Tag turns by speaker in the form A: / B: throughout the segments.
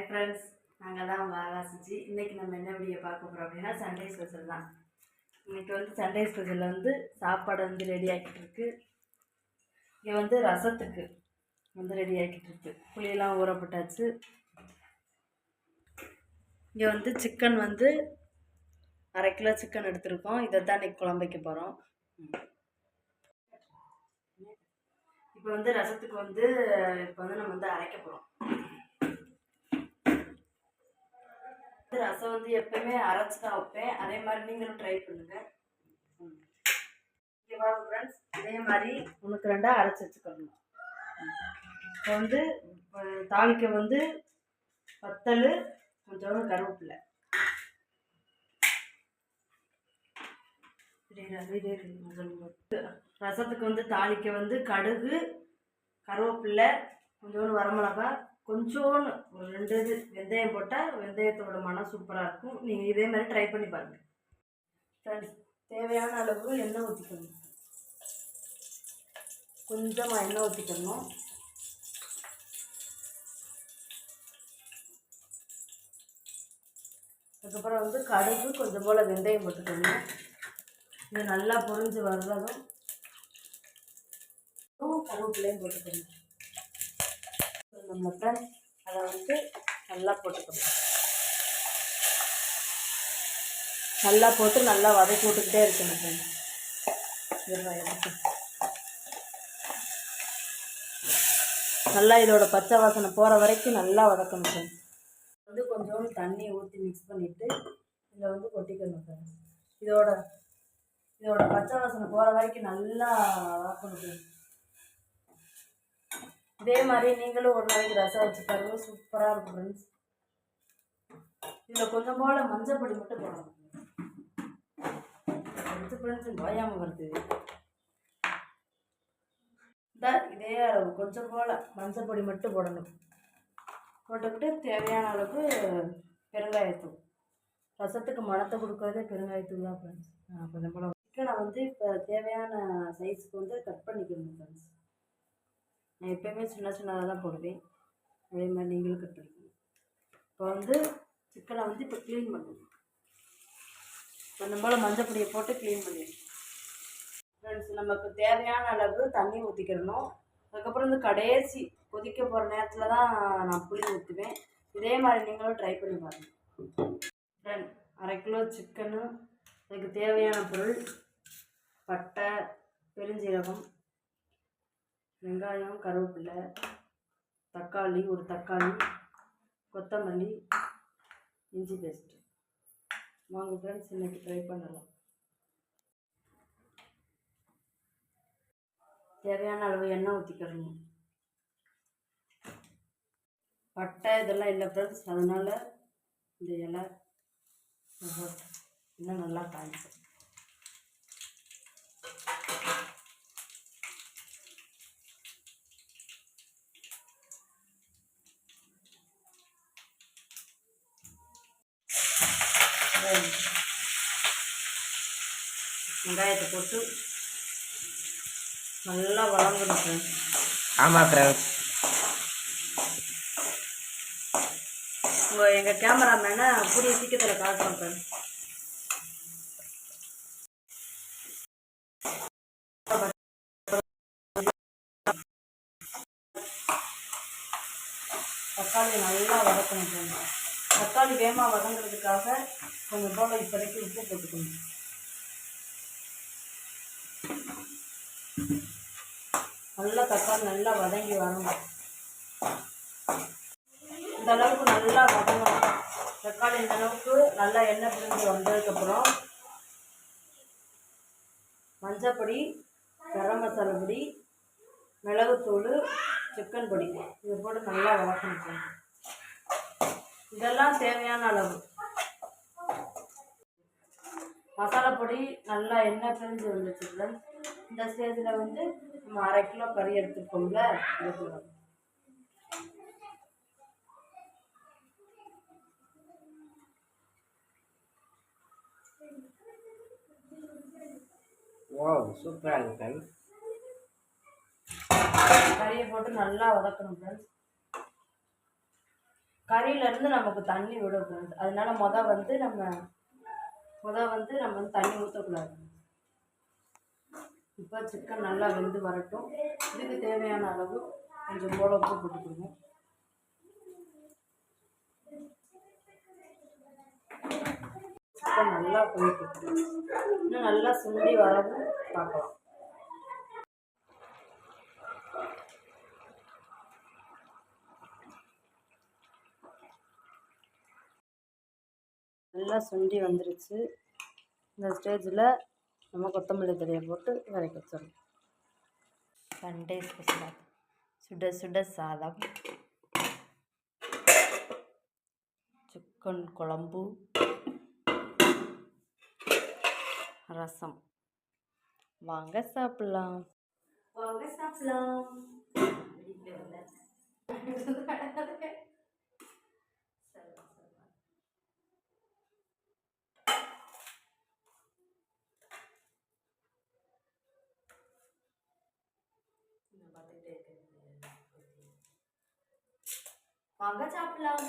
A: Hi friends நாங்கள் தான் உங்கள் ஆகாசிச்சு இன்றைக்கி நம்ம என்ன வீடியோ பார்க்க போகிறோம் அப்படின்னா சண்டே ஸ்பெஷல் தான். இன்னைக்கு வந்து சண்டே ஸ்பெஷலில் வந்து சாப்பாடு வந்து ரெடி ஆக்கிட்டு இருக்கு. இங்கே வந்து ரசத்துக்கு வந்து ரெடி ஆக்கிட்டு இருக்கு. புளியெல்லாம் ஊறப்பட்டாச்சு இங்கே வந்து சிக்கன் வந்து அரை கிலோ சிக்கன் எடுத்திருக்கோம். இதை தான் இன்றைக்கி குழம்பைக்கு போகிறோம் இப்போ வந்து ரசத்துக்கு வந்து இப்போ வந்து நம்ம வந்து அரைக்க போகிறோம் ரசம் வந்து எப்பவுமே அரைச்சி தான் வைப்பேன். அதே மாதிரி நீங்களும் ட்ரை பண்ணுங்க. ம். ஃப்ரெண்ட்ஸ் இதே மாதிரி ஒன்றுக்கு ரெண்டாக அரைச்சி வச்சுக்கணும். இப்போ வந்து தாளிக்க வந்து வத்தல் கொஞ்சோண்டு கருவேப்பிலை. ரசத்துக்கு வந்து தாளிக்க வந்து கடுகு கருவேப்பிலை கொஞ்சோண்டு வரமிளகாய் கொஞ்சோன்னு ஒரு ரெண்டு இது வெந்தயம் போட்டால் வெந்தயத்தோட மனம் சூப்பராக இருக்கும். நீங்கள் இதே மாதிரி ட்ரை பண்ணி பாருங்கள் ஃப்ரெண்ட்ஸ் தேவையான அளவு எண்ணெய் ஊற்றிக்கணும் கொஞ்சமாக எண்ணெய் ஊற்றிக்கணும் அதுக்கப்புறம் வந்து கடுகு கொஞ்சம் போல் வெந்தயம் போட்டுக்கணும் இது நல்லா பொறிஞ்சு வர்றதும் கருவேப்பிலையும் போட்டுக்கணும் நம்ம ஃப்ரெண்ட்ஸ் அதை வந்து நல்லா போட்டுக்கணும். நல்லா போட்டு நல்லா வதக்கி விட்டுக்கிட்டே இருக்கணும் ஃப்ரெண்ட்ஸ். நல்லா இதோட பச்சை வாசனை போகிற வரைக்கும் நல்லா வதக்கணும் ஃப்ரெண்ட்ஸ். வந்து கொஞ்சோண்டு தண்ணி ஊற்றி மிக்ஸ் பண்ணிவிட்டு இதில் வந்து கொட்டிக்கணும் ஃப்ரெண்ட்ஸ். இதோட இதோட பச்சை வாசனை போகிற வரைக்கும் நல்லா வதக்கணும் ஃப்ரெண்ட்ஸ். இதே மாதிரி நீங்களும் ஒரு நாளைக்கு ரசம் வச்சு பாருங்க. சூப்பராக இருக்கும் ஃப்ரெண்ட்ஸ் இதில் கொஞ்சம் போல் மஞ்சள் பொடி மட்டும் போடணும். அடுத்து ஃப்ரெண்ட்ஸ் நோயாமல் வருது. இதே அளவு கொஞ்சம் போல் மஞ்சள் பொடி மட்டும் போடணும். போட்டுக்கிட்டு தேவையான அளவுக்கு பெருங்காயத்தூள். ரசத்துக்கு மணத்தை கொடுக்குறதே பெருங்காயத்தூள் தான் ஃப்ரெண்ட்ஸ் கொஞ்சம் போல். சிக்கனை வந்து இப்போ தேவையான சைஸுக்கு வந்து கட் பண்ணிக்கணும் ஃப்ரெண்ட்ஸ் நான் எப்போயுமே சின்ன சின்னதாக தான் போடுவேன். அதே மாதிரி நீங்களும் கட் பண்ணிக்கணும் இப்போ வந்து சிக்கனை வந்து இப்போ க்ளீன் பண்ணணும். கொஞ்சம் போல் மஞ்சள் பொடியை போட்டு க்ளீன் பண்ணிடணும். ஃப்ரெண்ட்ஸ் நமக்கு தேவையான அளவு தண்ணி ஊற்றிக்கிறணும் அதுக்கப்புறம் வந்து கடைசி கொதிக்க போகிற நேரத்தில் தான் நான் புளி ஊற்றுவேன் இதே மாதிரி நீங்களும் ட்ரை பண்ணி பாருங்கள் ஃப்ரெண்ட் அரை கிலோ சிக்கனு அதுக்கு தேவையான பொருள் பட்டை பெருஞ்சீரகம் வெங்காயம் கருவேப்பிலை தக்காளி ஒரு தக்காளி கொத்தமல்லி இஞ்சி பேஸ்ட்டு. வாங்க ஃப்ரெண்ட்ஸ் இன்னைக்கு ட்ரை பண்ணலாம். தேவையான அளவு எண்ணெய் ஊற்றிக்கிறணும் பட்டை இதெல்லாம் இல்லை ஃப்ரெண்ட்ஸ் அதனால் இந்த இலை இன்னும் நல்லா காய்ச்சி வெங்காயத்தை போட்டு நல்லா வளங்கணும் ஃப்ரெண்ட்ஸ்
B: ஆமாம் ஃப்ரெண்ட்ஸ்
A: உங்கள் எங்கள் கேமராமேனை கூடிய சீக்கிரத்தில் கால் பண்ணுறேன் தக்காளி நல்லா வதக்கணும். தக்காளி வேகமாக வதங்குறதுக்காக கொஞ்சம் போல் இப்போதைக்கு உப்பு போட்டுக்கணும் நல்லா தக்காளி நல்லா வதங்கி வரணும். இந்த அளவுக்கு நல்லா வதங்கணும். தக்காளி இந்த அளவுக்கு நல்லா எண்ணெய் பிரிஞ்சு வந்ததுக்கப்புறம் மஞ்சப்பொடி கரம் மசாலா பொடி மிளகுத்தூள் சிக்கன் பொடி. இது போட்டு நல்லா வதக்கணும். இதெல்லாம் தேவையான அளவு. மசாலா பொடி நல்லா எண்ணெய் பிரிஞ்சு வந்துச்சு friends. இந்த ஸ்டேஜில் வந்து நம்ம அரை கிலோ கறி எடுத்துருக்கோம்ல.
B: ஓ சூப்பராக இருக்கு ஃப்ரெண்ட்ஸ்
A: கறியை போட்டு நல்லா வதக்கணும் ஃப்ரெண்ட்ஸ் கறியிலேருந்து நமக்கு தண்ணி விடும் friends. அதனால மொதல் வந்து நம்ம மொதல் வந்து நம்ம வந்து தண்ணி ஊற்றக்கூடாது இப்போ சிக்கன் நல்லா வெந்து வரட்டும். இதுக்கு தேவையான அளவு கொஞ்சம் போல உப்பு போட்டுக்கணும் சிக்கன் நல்லா போயிட்டு இன்னும் நல்லா சுண்டி வரவும் பார்க்கலாம். நல்லா சுண்டி வந்துருச்சு. இந்த ஸ்டேஜில் நம்ம கொத்தமல்லி தழையை போட்டு இறக்கி வச்சிடணும். சண்டே ஸ்பெஷலாக சுட சுட சாதம். சிக்கன் குழம்பு. ரசம். வாங்க சாப்பிடலாம். வாங்க சாப்பிடலாம். வாங்க சாப்பிடலாம்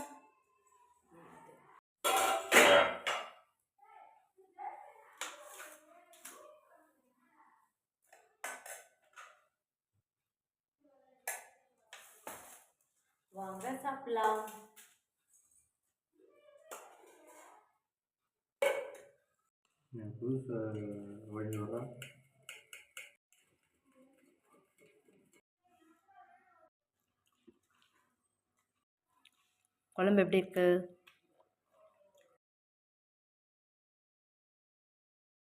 A: வாங்க சாப்பிடலாம்
B: புதுசு வழியோட
A: குழம்பு எப்படி இருக்குது